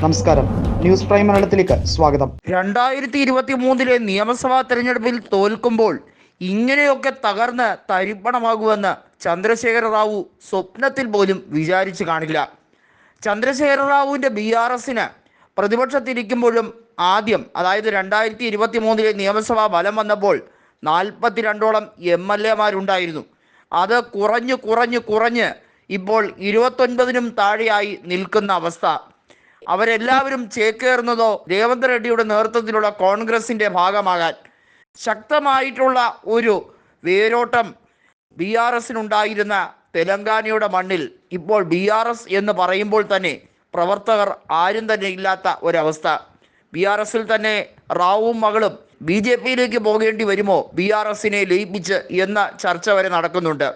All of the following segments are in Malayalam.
നമസ്കാരം. ന്യൂസ് പ്രൈം മലയാളത്തിലേക്ക് സ്വാഗതം. രണ്ടായിരത്തി ഇരുപത്തി മൂന്നിലെ നിയമസഭാ തെരഞ്ഞെടുപ്പിൽ തോൽക്കുമ്പോൾ ഇങ്ങനെയൊക്കെ തകർന്ന് തരിപ്പണമാകുമെന്ന് ചന്ദ്രശേഖര റാവു സ്വപ്നത്തിൽ പോലും വിചാരിച്ചു കാണില്ല. ചന്ദ്രശേഖര റാവുവിന്റെ ബി ആർ എസിന് പ്രതിപക്ഷത്തിരിക്കുമ്പോഴും ആദ്യം അതായത് രണ്ടായിരത്തി ഇരുപത്തി മൂന്നിലെ നിയമസഭാ ഫലം വന്നപ്പോൾ നാൽപ്പത്തിരണ്ടോളം എം എൽ എമാരുണ്ടായിരുന്നു അത് കുറഞ്ഞു കുറഞ്ഞു കുറഞ്ഞ് ഇപ്പോൾ ഇരുപത്തൊൻപതിനും താഴെയായി നിൽക്കുന്ന അവസ്ഥ. അവരെല്ലാവരും ചേക്കേറുന്നതോ രേവന്ത് റെഡ്ഡിയുടെ നേതൃത്വത്തിലുള്ള കോൺഗ്രസിന്റെ ഭാഗമാകാൻ ശക്തമായിട്ടുള്ള ഒരു വേരോട്ടം ബി ആർ എസിനുണ്ടായിരുന്ന തെലങ്കാനയുടെ മണ്ണിൽ ഇപ്പോൾ ബി ആർ എസ് എന്ന് പറയുമ്പോൾ തന്നെ പ്രവർത്തകർ ആരും തന്നെ ഇല്ലാത്ത ഒരവസ്ഥ. ബി ആർ എസിൽ തന്നെ റാവുവും മകളും ബി ജെ പിയിലേക്ക് പോകേണ്ടി വരുമോ ബി ആർ എസിനെ ലയിപ്പിച്ച് എന്ന ചർച്ച വരെ നടക്കുന്നുണ്ട്.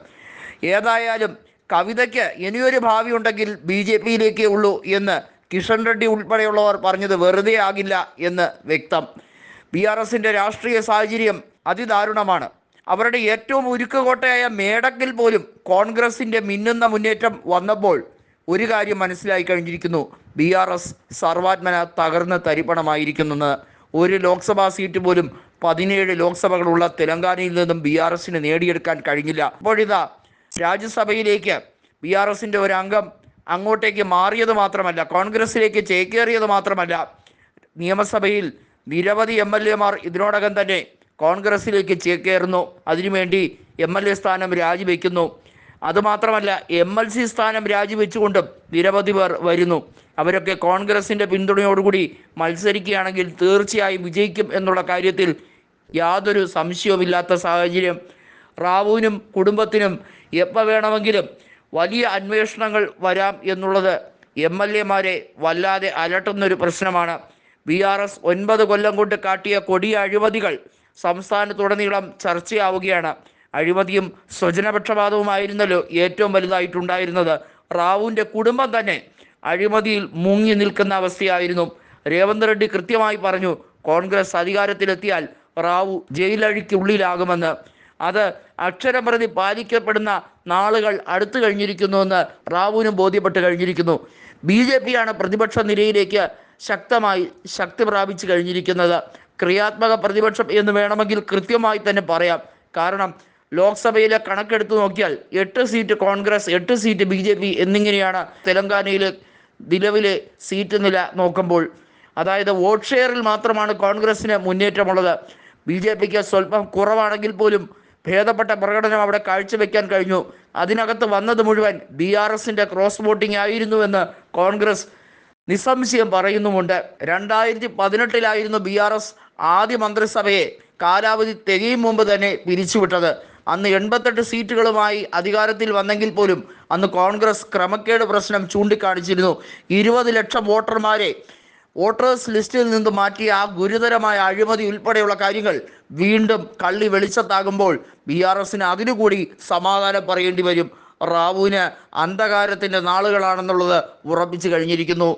ഏതായാലും കവിതയ്ക്ക് ഇനിയൊരു ഭാവി ഉണ്ടെങ്കിൽ ബി ജെ പിയിലേക്കേ ഉള്ളൂ എന്ന് കിഷൻ റെഡ്ഡി ഉൾപ്പെടെയുള്ളവർ പറഞ്ഞത് വെറുതെ ആകില്ല എന്ന് വ്യക്തം. ബി ആർ എസിന്റെ രാഷ്ട്രീയ സാഹചര്യം അതിദാരുണമാണ്. അവരുടെ ഏറ്റവും ഉരുക്കുകോട്ടയായ മേടക്കിൽ പോലും കോൺഗ്രസിന്റെ മിന്നുന്ന മുന്നേറ്റം വന്നപ്പോൾ ഒരു കാര്യം മനസ്സിലായി കഴിഞ്ഞിരിക്കുന്നു. ബി ആർ എസ് സർവാത്മന തകർന്ന് തരിപ്പണമായിരിക്കുന്നെന്ന്. ഒരു ലോക്സഭാ സീറ്റ് പോലും പതിനേഴ് ലോക്സഭകളുള്ള തെലങ്കാനയിൽ നിന്നും ബി ആർ എസിന് നേടിയെടുക്കാൻ കഴിഞ്ഞില്ല. അപ്പോഴിതാ രാജ്യസഭയിലേക്ക് ബി ആർ എസിന്റെ ഒരു അംഗം അങ്ങോട്ടേക്ക് മാറിയത് മാത്രമല്ല കോൺഗ്രസിലേക്ക് ചേക്കേറിയത് മാത്രമല്ല നിയമസഭയിൽ നിരവധി എം എൽ എമാർ ഇതിനോടകം തന്നെ കോൺഗ്രസിലേക്ക് ചേക്കേറുന്നു. അതിനുവേണ്ടി എം എൽ എ സ്ഥാനം രാജിവെക്കുന്നു. അതുമാത്രമല്ല എം എൽ സി സ്ഥാനം രാജിവെച്ചുകൊണ്ടും നിരവധി പേർ വരുന്നു. അവരൊക്കെ കോൺഗ്രസിന്റെ പിന്തുണയോടുകൂടി മത്സരിക്കുകയാണെങ്കിൽ തീർച്ചയായും വിജയിക്കും എന്നുള്ള കാര്യത്തിൽ യാതൊരു സംശയവുമില്ലാത്ത സാഹചര്യം. റാവുവിനും കുടുംബത്തിനും എപ്പോൾ വേണമെങ്കിലും വലിയ അന്വേഷണങ്ങൾ വരാം എന്നുള്ളത് എം എൽ എമാരെ വല്ലാതെ അലട്ടുന്നൊരു പ്രശ്നമാണ്. ബി ആർ എസ് ഒൻപത് കൊല്ലം കൊണ്ട് കാട്ടിയ കൊടിയ അഴിമതികൾ സംസ്ഥാനത്തുടനീളം ചർച്ചയാവുകയാണ്. അഴിമതിയും സ്വജനപക്ഷപാതവുമായിരുന്നല്ലോ ഏറ്റവും വലുതായിട്ടുണ്ടായിരുന്നത്. റാവുവിന്റെ കുടുംബം തന്നെ അഴിമതിയിൽ മുങ്ങി നിൽക്കുന്ന അവസ്ഥയായിരുന്നു. രേവന്ത് റെഡ്ഡി കൃത്യമായി പറഞ്ഞു കോൺഗ്രസ് അധികാരത്തിലെത്തിയാൽ റാവു ജയിലഴിക്കുള്ളിലാകുമെന്ന്. അത് അക്ഷരപ്രതി പാലിക്കപ്പെടുന്ന നാളുകൾ അടുത്തു കഴിഞ്ഞിരിക്കുന്നുവെന്ന് റാവുവിനും ബോധ്യപ്പെട്ട് കഴിഞ്ഞിരിക്കുന്നു. ബി ജെ പിയാണ് പ്രതിപക്ഷ നിരയിലേക്ക് ശക്തമായി ശക്തി പ്രാപിച്ചു കഴിഞ്ഞിരിക്കുന്നത്. ക്രിയാത്മക പ്രതിപക്ഷം എന്ന് വേണമെങ്കിൽ കൃത്യമായി തന്നെ പറയാം. കാരണം ലോക്സഭയിലെ കണക്കെടുത്ത് നോക്കിയാൽ എട്ട് സീറ്റ് കോൺഗ്രസ് എട്ട് സീറ്റ് ബി ജെ പി എന്നിങ്ങനെയാണ് തെലങ്കാനയിലെ നിലവിലെ സീറ്റ് നില നോക്കുമ്പോൾ. അതായത് വോട്ട് ഷെയറിൽ മാത്രമാണ് കോൺഗ്രസിന് മുന്നേറ്റമുള്ളത്. ബി ജെ പിക്ക് സ്വല്പം കുറവാണെങ്കിൽ പോലും ഭേദപ്പെട്ട പ്രകടനം അവിടെ കാഴ്ചവെക്കാൻ കഴിഞ്ഞു. അതിനകത്ത് വന്നത് മുഴുവൻ ബി ആർ എസിന്റെ ക്രോസ് വോട്ടിംഗ് ആയിരുന്നുവെന്ന് കോൺഗ്രസ് നിസ്സംശയം പറയുന്നുമുണ്ട്. രണ്ടായിരത്തി പതിനെട്ടിലായിരുന്നു ബി ആർ എസ് ആദ്യ മന്ത്രിസഭയെ കാലാവധി തികയും മുമ്പ് തന്നെ പിരിച്ചുവിട്ടത്. അന്ന് എൺപത്തെട്ട് സീറ്റുകളുമായി അധികാരത്തിൽ വന്നെങ്കിൽ പോലും അന്ന് കോൺഗ്രസ് ക്രമക്കേട് പ്രശ്നം ചൂണ്ടിക്കാണിച്ചിരുന്നു. ഇരുപത് ലക്ഷം വോട്ടർമാരെ വോട്ടേഴ്സ് ലിസ്റ്റിൽ നിന്ന് മാറ്റിയ ആ ഗുരുതരമായ അഴിമതി ഉൾപ്പെടെയുള്ള കാര്യങ്ങൾ വീണ്ടും കള്ളി വെളിച്ചത്താകുമ്പോൾ ബി ആർ എസിന് അതിനുകൂടി സമാധാനം പറയേണ്ടി വരും. റാവുവിന് അന്ധകാരത്തിന്റെ നാളുകളാണെന്നുള്ളത് ഉറപ്പിച്ചു കഴിഞ്ഞിരിക്കുന്നു.